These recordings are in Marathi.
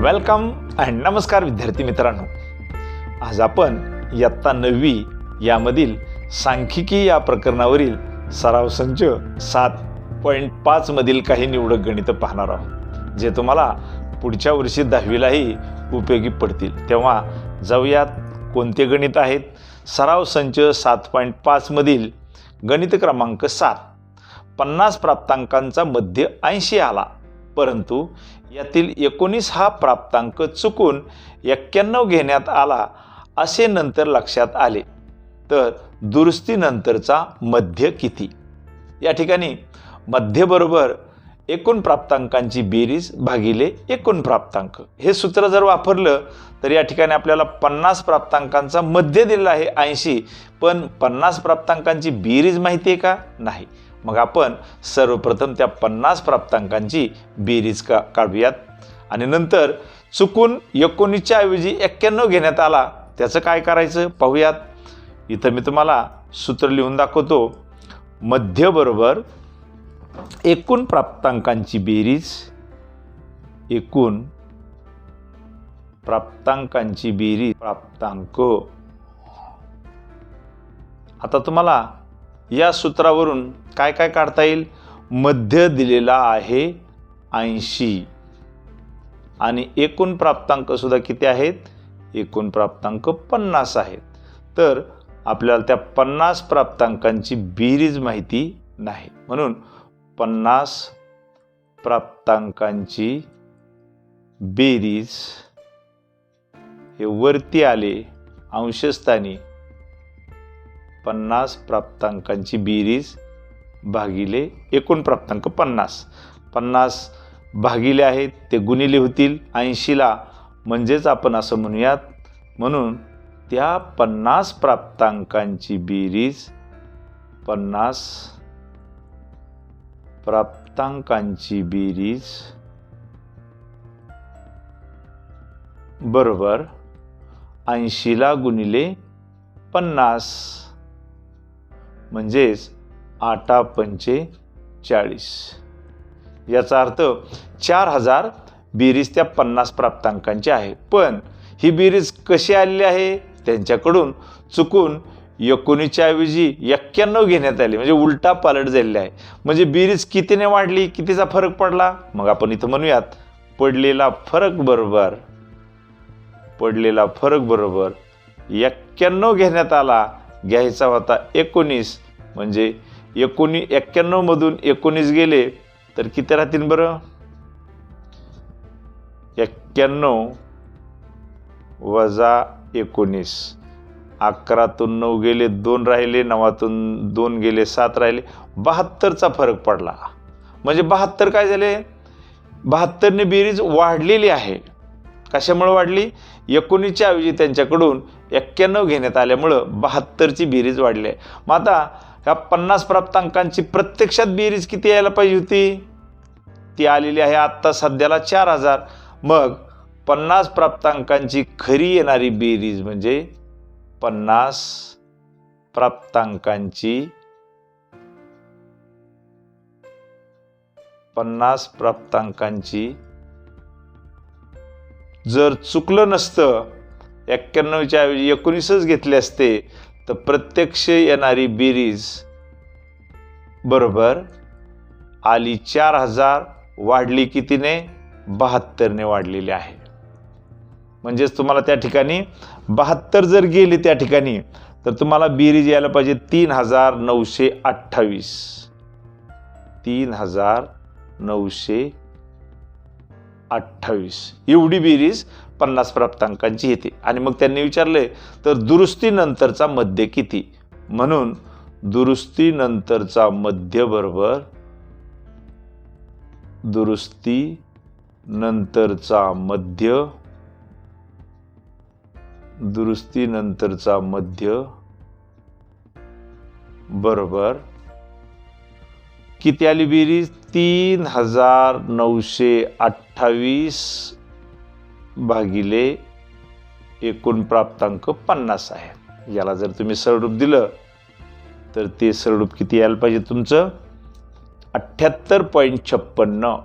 वेलकम अँड नमस्कार विद्यार्थी मित्रांनो. आज आपण इयत्ता नववी यामधील सांख्यिकी या प्रकरणावरील सराव संच सात पॉईंट पाचमधील काही निवडक गणितं पाहणार आहोत. जे तुम्हाला पुढच्या वर्षी दहावीलाही उपयोगी पडतील. तेव्हा जाऊयात कोणते गणित आहेत? सराव संच सात पॉईंट पाचमधील गणित क्रमांक सात. पन्नास प्राप्तांकांचा मध्य ऐंशी आला. परंतु यातील एकोणीस हा प्राप्तांक चुकून एक्क्याण्णव घेण्यात आला असे नंतर लक्षात आले. तर दुरुस्तीनंतरचा मध्य किती? या ठिकाणी मध्यबरोबर एकूण प्राप्तांकांची बेरीज भागिले एकूण प्राप्तांक. हे सूत्र जर वापरलं तर या ठिकाणी आपल्याला पन्नास प्राप्तांकांचा मध्य दिलेला आहे ऐंशी. पण पन्नास प्राप्तांकांची बेरीज माहिती आहे का? नाही. मग आपण सर्वप्रथम त्या पन्नास प्राप्तांकांची बेरीज का काढूयात. आणि नंतर चुकून एकोणीसच्या ऐवजी एक्क्याण्णव घेण्यात आला. त्याचं काय करायचं? पाहूयात. इथं मी तुम्हाला सूत्र लिहून दाखवतो. मध्य बरोबर एकूण प्राप्तांकांची बेरीज एकूण प्राप्तांकांची बेरीज प्राप्तांक. आता तुम्हाला या सूत्रावरून काय काय काढता येईल? मध्य दिलेला आहे ऐंशी. आणि एकूण प्राप्तांकसुद्धा किती आहेत? एकूण प्राप्तांक पन्नास आहेत. तर आपल्याला त्या पन्नास प्राप्तांकांची बेरीज माहिती नाही. म्हणून पन्नास प्राप्तांकांची बेरीज हे वरती आले अंशस्थानी पन्नास प्राप्तांकांची बेरीज भागिले एकूण प्राप्तांक पन्नास. पन्नास भागिले आहेत ते गुणिले होतील ऐंशीला. म्हणजेच आपण असं म्हणूयात म्हणून त्या पन्नास प्राप्तांकांची बेरीज पन्नास प्राप्तांकांची बेरीज बरोबर ऐंशीला गुणिले पन्नास. म्हणजेच आटा पंचे चाळीस. याचा अर्थ चार हजार बेरीज त्या पन्नास प्राप्तांकांची आहे. पण ही बेरीज कशी आलेली आहे? त्यांच्याकडून चुकून एकोणीसच्या ऐवजी एक्क्याण्णव घेण्यात आली. म्हणजे उलटा पालट झालेला आहे. म्हणजे बेरीज कितीने वाढली? कितीचा फरक पडला? मग आपण इथं म्हणूयात पडलेला फरक बरोबर पडलेला फरक बरोबर एक्क्याण्णव घेण्यात आला. घ्यायचा होता एकोणीस. म्हणजे एकोणी एक्क्याण्णवमधून एकोणीस गेले तर किती राहतील बरं? एक्क्याण्णव वजा एकोणीस. अकरातून नऊ गेले दोन राहिले नवातून दोन गेले सात राहिले. बहात्तरचा फरक पडला. म्हणजे बहात्तर काय झाले? बहात्तरने बेरीज वाढलेली आहे. कशामुळे वाढली? एकोणीसच्या ऐवजी त्यांच्याकडून एक्क्याण्णव घेण्यात आल्यामुळं बहात्तरची बेरीज वाढली. आहे मग आता ह्या पन्नास प्राप्तांकांची प्रत्यक्षात बेरीज किती यायला पाहिजे होती? ती आलेली आहे आत्ता सध्याला चार हजार. मग पन्नास प्राप्तांकांची खरी येणारी बेरीज म्हणजे पन्नास प्राप्तांकांची पन्नास प्राप्तांकांची जर चुकलं नसतं एक्क्याण्णवच्या ऐवजी एकोणीसच घेतले असते तर प्रत्यक्ष येणारी बेरीज बरोबर आली चार हजार वाढली कितीने? बहात्तरने वाढलेली आहे. म्हणजेच तुम्हाला त्या ठिकाणी बहात्तर जर गेली त्या ठिकाणी तर तुम्हाला बेरीज यायला पाहिजे तीन हजार नऊशे अठ्ठावीस. तीन हजार नऊशे अठ्ठावीस. एवढी बेरीज पन्नास प्राप्तांकांची येते. आणि मग त्यांनी विचारले तर दुरुस्तीनंतरचा मध्य किती? म्हणून दुरुस्तीनंतरचा मध्य बरोबर दुरुस्ती नंतरचा मध्य दुरुस्तीनंतरचा मध्य बरोबर किती आली बेरीज तीन हजार नऊशे अठ्ठावीस भागिले एकूण प्राप्तांक पन्नास आहे. याला जर तुम्ही सरळरूप दिलं तर ते सरळरूप किती यायला पाहिजे तुमचं? अठ्ठ्याहत्तर पॉईंट छप्पन्न.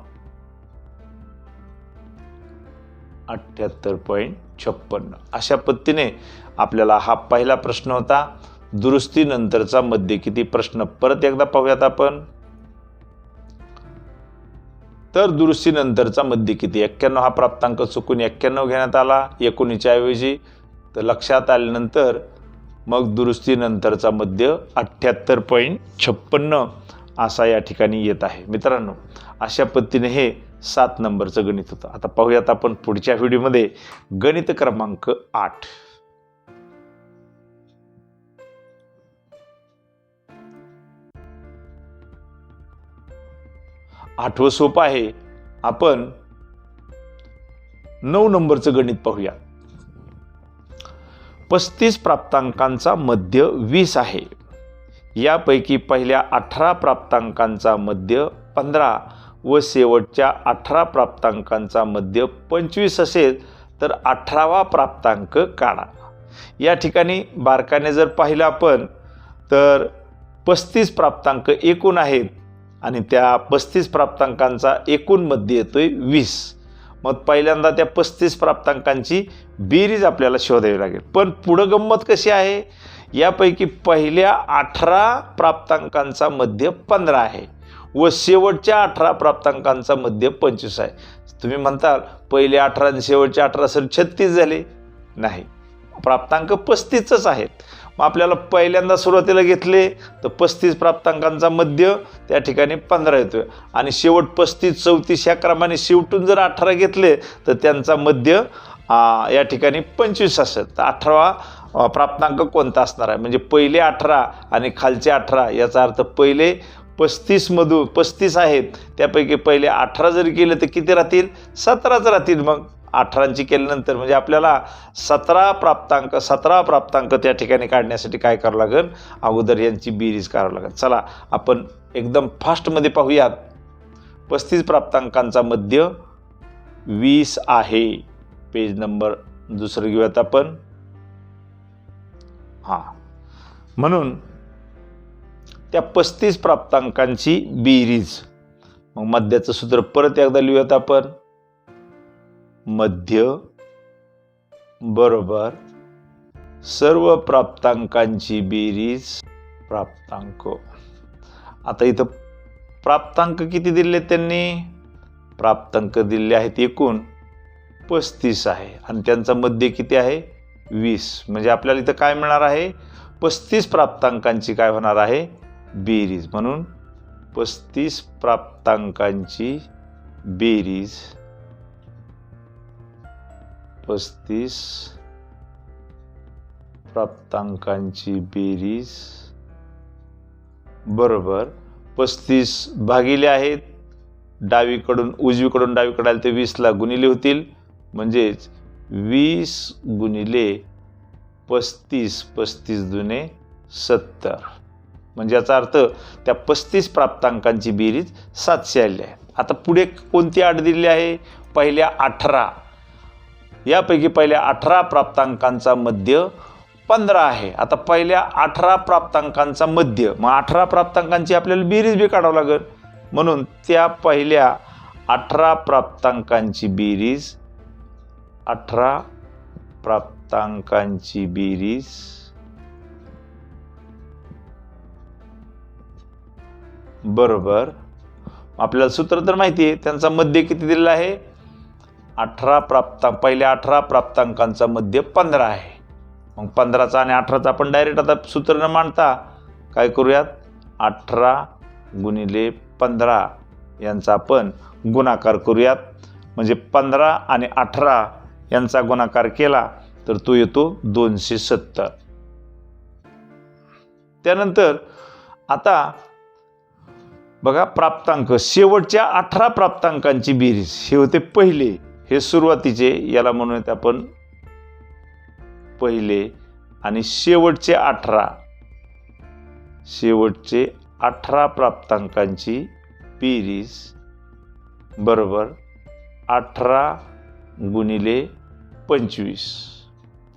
अठ्ठ्याहत्तर पॉईंट छप्पन्न. अशा पद्धतीने आपल्याला हा पहिला प्रश्न होता. दुरुस्तीनंतरचा मध्य किती प्रश्न? परत एकदा पाहूयात आपण. तर दुरुस्तीनंतरचा मध्य किती? एक्क्याण्णव हा प्राप्तांक चुकून एक्क्याण्णव घेण्यात आला एकोणीसच्या ऐवजी. तर लक्षात आल्यानंतर मग दुरुस्तीनंतरचा मध्य अठ्ठ्याहत्तर पॉईंट छप्पन्न असा या ठिकाणी येत आहे. मित्रांनो अशा पद्धतीने हे सात नंबरचं गणित होतं. आता पाहूयात आपण पुढच्या व्हिडिओमध्ये गणित क्रमांक आठ. आठवं सोपं आहे. आपण नऊ नंबरचं गणित पाहूया. पस्तीस प्राप्तांकांचा मध्य वीस आहे. यापैकी पहिल्या अठरा प्राप्तांकांचा मध्य पंधरा व शेवटच्या अठरा प्राप्तांकांचा मध्य पंचवीस असेल तर अठरावा प्राप्तांक काढा. या ठिकाणी बारकाने जर पाहिलं आपण तर पस्तीस प्राप्तांक एकूण आहेत. आणि त्या पस्तीस प्राप्तांकांचा एकूणमध्ये आहे वीस. मग पहिल्यांदा त्या पस्तीस प्राप्तांकांची बेरीज आपल्याला शोधावी लागेल. पण पुढं गंमत कशी आहे? यापैकी पहिल्या अठरा प्राप्तांकांचा मध्य पंधरा आहे व शेवटच्या अठरा प्राप्तांकांचा मध्य पंचवीस आहे. तुम्ही म्हणताल पहिले अठरा आणि शेवटचे अठरा सर छत्तीस झाले. नाही. प्राप्तांक पस्तीसच आहेत. मग आपल्याला पहिल्यांदा सुरुवातीला घेतले तर पस्तीस प्राप्तांकांचा मध्य त्या ठिकाणी पंधरा येतोय. आणि शेवट पस्तीस चौतीस या क्रमाने शेवटून जर अठरा घेतले तर त्यांचा मध्य या ठिकाणी पंचवीस असेल. तर अठरावा प्राप्तांक कोणता असणार आहे? म्हणजे पहिले अठरा आणि खालचे अठरा याचा अर्थ पहिले पस्तीसमधून पस्तीस आहेत त्यापैकी पहिले अठरा जरी केलं तर किती राहतील? सतराच राहतील मग. अठरांची केल्यानंतर म्हणजे आपल्याला सतरा प्राप्तांक सतरा प्राप्तांक त्या ठिकाणी काढण्यासाठी काय करावं लागेल? अगोदर यांची बेरीज करावं लागेल. चला आपण एकदम फास्टमध्ये पाहूयात. पस्तीस प्राप्तांकांचा मध्य वीस आहे. पेज नंबर दुसरं घेऊयात आपण. हां. म्हणून त्या पस्तीस प्राप्तांकांची बेरीज. मग मध्याचं सूत्र परत एकदा लिहूयात आपण. मध्य बरोबर. सर्व प्राप्तांकांची बेरीज प्राप्तांक. आता इथं प्राप्तांक किती दिले त्यांनी? प्राप्तांक दिले आहेत एकूण पस्तीस आहे. आणि त्यांचा मध्य किती आहे? वीस. म्हणजे आपल्याला इथं काय मिळणार आहे? पस्तीस प्राप्तांकांची काय होणार आहे? बेरीज. म्हणून पस्तीस प्राप्तांकांची बेरीज पस्तीस प्राप्तांकांची बेरीज. बरोबर. पस्तीस भागिले आहेत. डावीकडून उजवीकडून डावीकडे आले ते वीसला गुणिले होतील. म्हणजेच वीस गुणिले पस्तीस पस्तीस जुने सत्तर. म्हणजे याचा अर्थ त्या पस्तीस प्राप्तांकांची बेरीज सातशे आली आहे. आता पुढे कोणती आठ दिलेली आहे? पहिल्या अठरा. यापैकी पहिल्या अठरा प्राप्तांकांचा मध्य पंधरा आहे. आता पहिल्या अठरा प्राप्तांकांचा मध्य मग अठरा प्राप्तांकांची आपल्याला बेरीज बी काढावं लागेल. म्हणून त्या पहिल्या अठरा प्राप्तांकांची बेरीज अठरा प्राप्तांकांची बेरीज बरोबर. आपल्याला सूत्र तर माहिती आहे त्यांचा मध्य किती दिलेला आहे? अठरा प्राप्तांक पहिल्या अठरा प्राप्तांकांचा मध्य पंधरा आहे. मग पंधराचा आणि अठराचा आपण डायरेक्ट आता सूत्र न मांडता काय करूयात? अठरा गुणिले पंधरा यांचा आपण गुणाकार करूयात. म्हणजे पंधरा आणि अठरा यांचा गुणाकार केला तर तो येतो दोनशे सत्तर. त्यानंतर आता बघा प्राप्तांक. शेवटच्या अठरा प्राप्तांकांची बेरीज. हे होते पहिले. हे सुरुवातीचे याला म्हणूयात आपण पहिले आणि शेवटचे अठरा. शेवटचे अठरा प्राप्तांकांची बेरीज बरोबर अठरा गुणिले पंचवीस.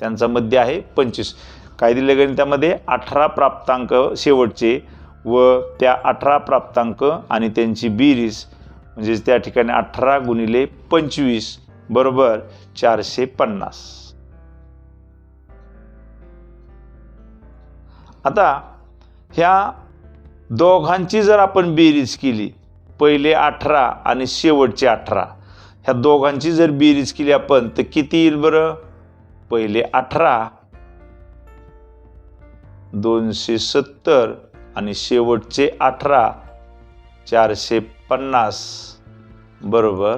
त्यांचा मध्य आहे पंचवीस. काय दिले गणितामध्ये? अठरा प्राप्तांक शेवटचे व त्या अठरा प्राप्तांक आणि त्यांची बेरीज म्हणजेच त्या ठिकाणी अठरा गुणिले पंचवीस बरोबर चारशे पन्नास. आता ह्या दोघांची जर आपण बेरीज केली पहिले अठरा आणि शेवटचे अठरा ह्या दोघांची जर बेरीज केली आपण तर किती येईल बरं? पहिले अठरा दोनशे सत्तर आणि शेवटचे अठरा चारशे पन्नास. बरोबर.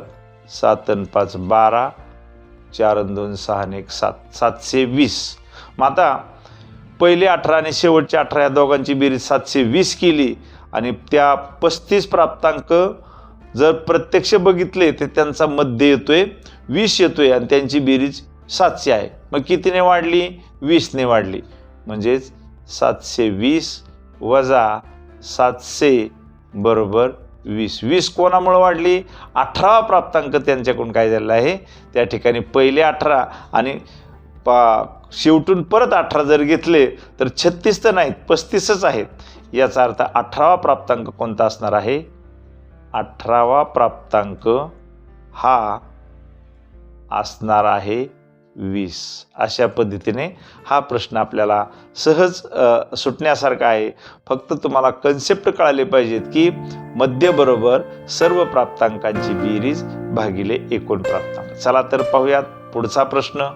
सात आणि पाच बारा. चार आणि दोन सहा आणि एक सात. सातशे वीस. मग आता पहिले अठरा आणि शेवटचे अठरा या दोघांची बेरीज सातशे वीस केली आणि त्या पस्तीस प्राप्तांक जर प्रत्यक्ष बघितले तर त्यांचा मध्य येतोय वीस येतोय आणि त्यांची बेरीज सातशे आहे. मग कितीने वाढली? वीसने वाढली. म्हणजेच सातशे वीस वजा सातशे बरोबर वीस. वीस कोणामुळं वाढली? अठरावा प्राप्तांक त्यांच्याकडून काय झालेला आहे? त्या ठिकाणी पहिले अठरा आणि पा शेवटून परत अठरा जर घेतले तर छत्तीस तर नाहीत पस्तीसच आहेत. याचा अर्थ अठरावा प्राप्तांक कोणता असणार आहे? अठरावा प्राप्तांक हा असणार आहे वीस अशा पद्धतीने हा प्रश्न आपल्याला सहज सुटण्यासारखा आहे. फक्त तुम्हाला कन्सेप्ट कळाले पाहिजेत की मध्यबरोबर सर्व प्राप्तांकांची बेरीज भागिले एकूण प्राप्तांक. चला तर पाहूयात पुढचा प्रश्न.